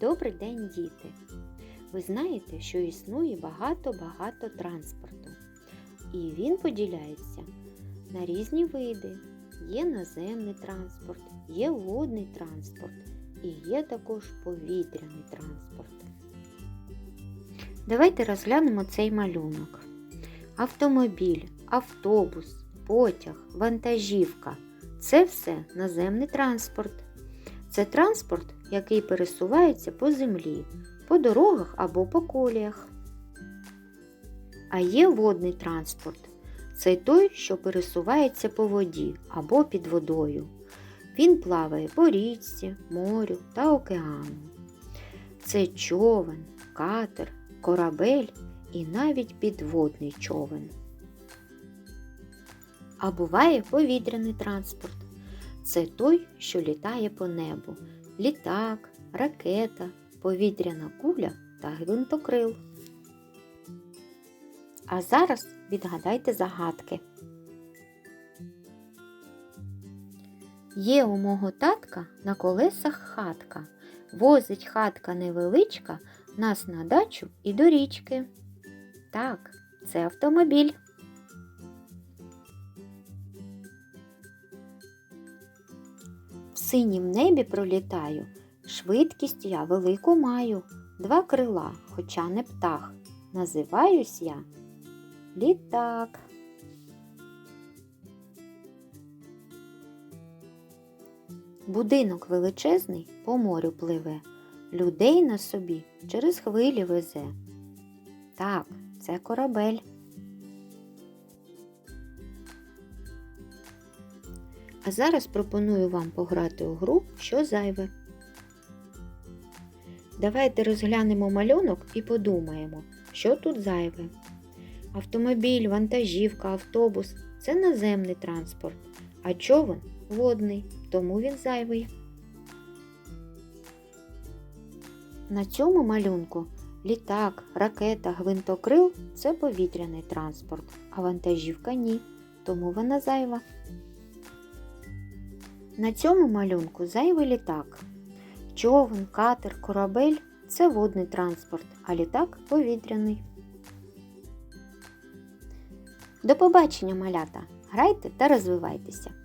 Добрий день, діти! Ви знаєте, що існує багато-багато транспорту. І він поділяється на різні види. Є наземний транспорт, є водний транспорт і є також повітряний транспорт. Давайте розглянемо цей малюнок. Автомобіль, автобус, потяг, вантажівка це все наземний транспорт. Це транспорт, який пересувається по землі, по дорогах або по коліях. А є водний транспорт. Це той, що пересувається по воді або під водою. Він плаває по річці, морю та океану. Це човен, катер, корабель і навіть підводний човен. А буває повітряний транспорт. Це той, що літає по небу. Літак, ракета, повітряна куля та гвинтокрил. А зараз відгадайте загадки. Є у мого татка на колесах хатка. Возить хатка невеличка нас на дачу і до річки. Так, це автомобіль. Синім небі пролітаю, швидкість я велику маю, два крила, хоча не птах. Називаюсь я літак. Будинок величезний по морю пливе, людей на собі через хвилі везе. Так, це корабель. А зараз пропоную вам пограти у гру що зайве. Давайте розглянемо малюнок і подумаємо, що тут зайве. Автомобіль, вантажівка, автобус це наземний транспорт, а човен водний, тому він зайвий. На цьому малюнку літак, ракета, гвинтокрил це повітряний транспорт, а вантажівка ні, тому вона зайва. На цьому малюнку зайвий літак. Човен, катер, корабель це водний транспорт, а літак повітряний. До побачення, малята! Грайте та розвивайтеся!